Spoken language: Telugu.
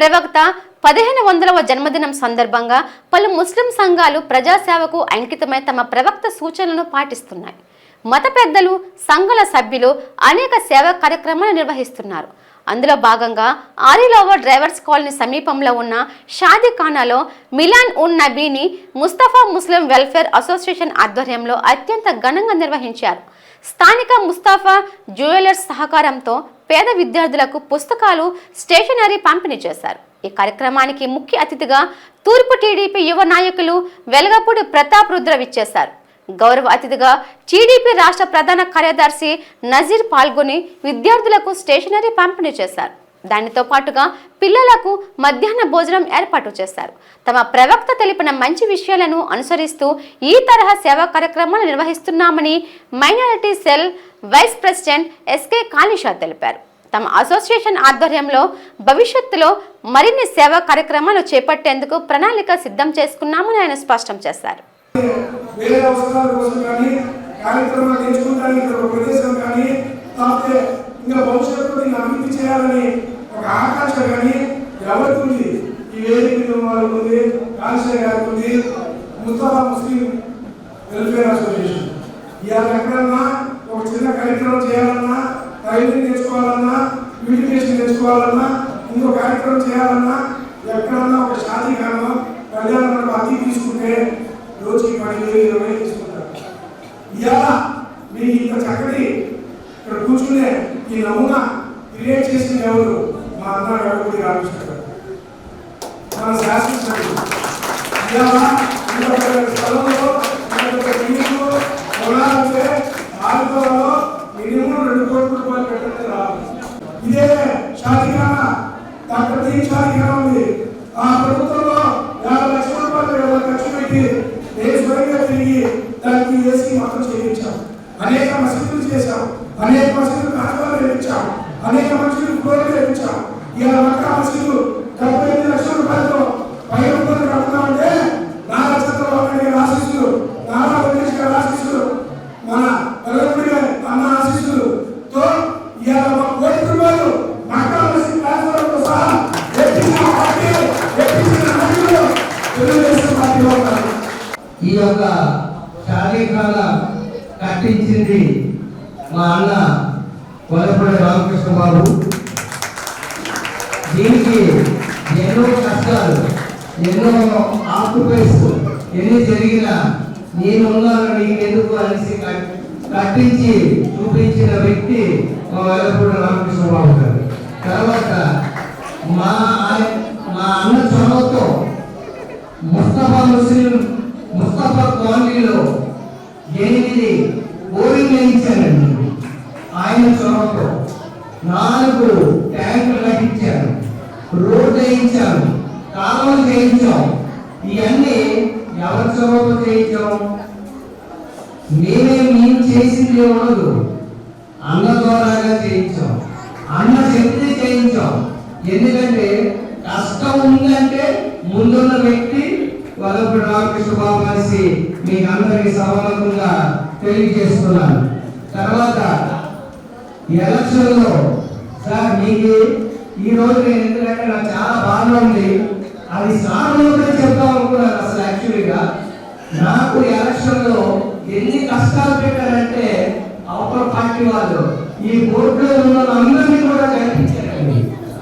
ప్రవక్త పదిహేను వందలవ జన్మదినం సందర్భంగా పలు ముస్లిం సంఘాలు ప్రజాసేవకు అంకితమై తమ ప్రవక్త సూచనలను పాటిస్తున్నాయి. మత పెద్దలు సంఘాల సభ్యులు అనేక సేవా కార్యక్రమాలు నిర్వహిస్తున్నారు. అందులో భాగంగా ఆరిలోవ డ్రైవర్స్ కాలనీ సమీపంలో ఉన్న షాదిఖానాలో మిలాన్ ఉన్ నబీని ముస్తఫా ముస్లిం వెల్ఫేర్ అసోసియేషన్ ఆధ్వర్యంలో అత్యంత ఘనంగా నిర్వహించారు. స్థానిక ముస్తాఫా జ్యువెలర్స్ సహకారంతో పేద విద్యార్థులకు పుస్తకాలు స్టేషనరీ పంపిణీ చేశారు. ఈ కార్యక్రమానికి ముఖ్య అతిథిగా తూర్పు టీడీపీ యువ నాయకులు వెలగపూడి ప్రతాప్ రుద్ర విచ్చేశారు. గౌరవ అతిథిగా టీడీపీ రాష్ట్ర ప్రధాన కార్యదర్శి నజీర్ పాల్గొని విద్యార్థులకు స్టేషనరీ పంపిణీ చేశారు. దానితో పాటుగా పిల్లలకు మధ్యాహ్న భోజనం ఏర్పాటు చేశారు. తమ ప్రవక్త తెలిపిన మంచి విషయాలను అనుసరిస్తూ ఈ తరహా సేవా కార్యక్రమాలు నిర్వహిస్తున్నామని minority cell vice president SK Kalisha తెలిపారు. తమ అసోసియేషన్ ఆధ్వర్యంలో భవిష్యత్తులో మరిన్ని సేవా కార్యక్రమాలు చేపట్టేందుకు ప్రణాళిక సిద్ధం చేసుకున్నామని ఆయన స్పష్టం చేశారు వేరే అవసరాల కోసం కానీ కార్యక్రమాలు నేర్చుకోవడానికి ఇక్కడ ఒక ప్రదేశం కానీ లేకపోతే ఇంకా భవిష్యత్తులో దీన్ని అభివృద్ధి చేయాలని ఒక ఆకాంక్ష కానీ ఎవరికి ఉంది ఈ వేదిక వాళ్ళకు ఉంది కాన్షియ గారికి ఉంది ముస్తఫా ముస్లిం వెల్ఫేర్ అసోసియేషన్ ఇవాళ ఎక్కడన్నా ఒక చిన్న కార్యక్రమం చేయాలన్నా టైలింగ్ నేర్చుకోవాలన్నా బ్యూటిఫికేషన్ నేర్చుకోవాలన్నా ఇంకో కార్యక్రమం చేయాలన్నా ఎక్కడన్నా ఒక షాదీ కారణం కళ్యాణ అతి తీసుకుంటే రోజుకి పదివేలు ఇరవై తీసుకుంటారు. ఇవాళ మీకు ఇంత చక్కటి ఇక్కడ కూర్చునే ఈ నమూనా క్రియేట్ చేసింది ఎవరు? మా అన్న వెడపూడి రామకృష్ణ గారు మన శాసనసభ్యులు స్థలంలో ఇల్లు కొనాలంటే మినిమం రెండు కోట్ల రూపాయలు రావాలి ఇదే షాదీఖానా డాక్టర్ ఉంది ఆ ప్రభుత్వంలో యాభై లక్షల రూపాయలు ఎవరు ఖర్చు పెట్టి నేను స్వయంగా తిరిగి దానికి ఏసీ మొత్తం చేయించాం అనేక మసీదులు చేశాం అనేక మసీదులు కాలువలు నిర్మించాం అనేక మసీదులు ఫ్లోర్లు నిర్మించాం ఇలా డెబ్బై లక్షల రూపాయలతో రూపాయలు కడుతున్నామంటే నారా చంద్రబాబు నాయుడు ఆశీస్సులు నారా లోకేష్ గారి ఆశీస్సులు మన వెల్లపూడి అన్న ఆశీస్సులతో ఇవాళ ఒక కోటి రూపాయలు మక్కా మసీద్ సహా ఎత్తించిన పార్టీ ఎత్తించిన నాయకులు తెలుగుదేశం పార్టీలో ఉన్నారు. ఈ యొక్క కట్టించింది మా అన్న కొలపడి రామకృష్ణ బాబు దీనికి ఎన్నో కష్టాలు ఎన్నో ఆక్యుపైస్ ఎన్ని జరిగినా నేనున్నాను నీకు ఎందుకు అనేసి కట్టించి చూపించిన వ్యక్తి మా వెలపూడి రామకృష్ణ బాబు గారు. తర్వాత మా మా అన్న చొరవతో ముస్తఫా ముస్లిం ముస్తఫా కాలనీలో ఎనిమిది బోరింగ్ వేయించారండి ఆయన చొరవతో నాలుగు ట్యాంకులు రోడ్లు వేయించాము కాలువలు చేయించాం ఇవన్నీ ఎవరి చొరవతో చేయించాం మేమే మేము చేసింది ఉండదు అన్న ద్వారాగా చేయించాం. అన్న చెప్తే చేయించాం. ఎందుకంటే కష్టం ఉందంటే ముందున్న వ్యక్తి వల్లభుడు రామకృష్ణ బాబు అనేసి మీకు అందరికీ సమానంగా తెలియజేస్తున్నాను. తర్వాత ఎలక్షన్లో సార్ మీకు ఈ రోజు నేను ఎందుకంటే నాకు చాలా బాగా ఉంది. అది సార్లు చెప్తాం అనుకున్నాను అసలు యాక్చువల్గా నాకు ఎలక్షన్లో ఎన్ని కష్టాలు పెట్టారంటే అవతల పార్టీ వాళ్ళు. ఈ బోర్డులో ఉన్న అందరినీ కూడా కనిపించారు